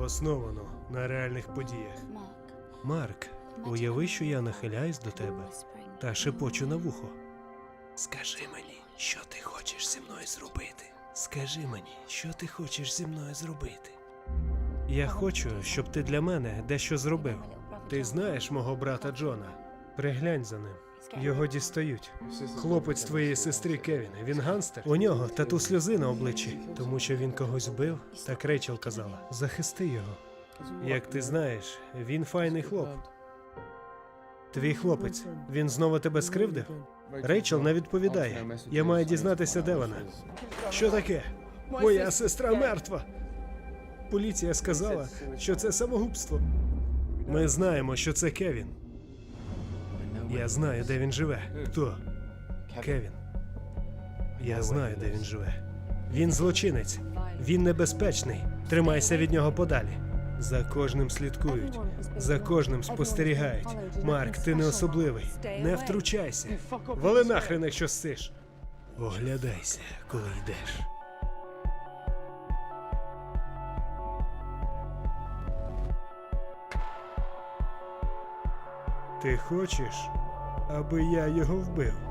основано на реальних подіях. Марк, уяви, що я нахиляюсь до тебе та шепочу на вухо. Скажи мені, що ти хочеш зі мною зробити. Скажи мені, що ти хочеш зі мною зробити. Я хочу, щоб ти для мене дещо зробив. Ти знаєш мого брата Джона. Приглянь за ним. Його дістають. Хлопець твоєї сестри Кевін. Він ганстер. У нього тату сльози на обличчі, тому що він когось вбив. Так Рейчел казала: захисти його. Як ти знаєш, він файний хлоп. Твій хлопець. Він знову тебе скривдив? Рейчел не відповідає. Я маю дізнатися, де вона. Що таке? Моя сестра мертва. Поліція сказала, що це самогубство. Ми знаємо, що це Кевін. Я знаю, де він живе. Хто? Кевін. Я знаю, де він живе. Він злочинець. Він небезпечний. Тримайся від нього подалі. За кожним слідкують, за кожним спостерігають. Марк, ти не особливий. Не втручайся. Вали нахрен, якщо сиш. Оглядайся, коли йдеш. Ти хочеш, аби я його вбив?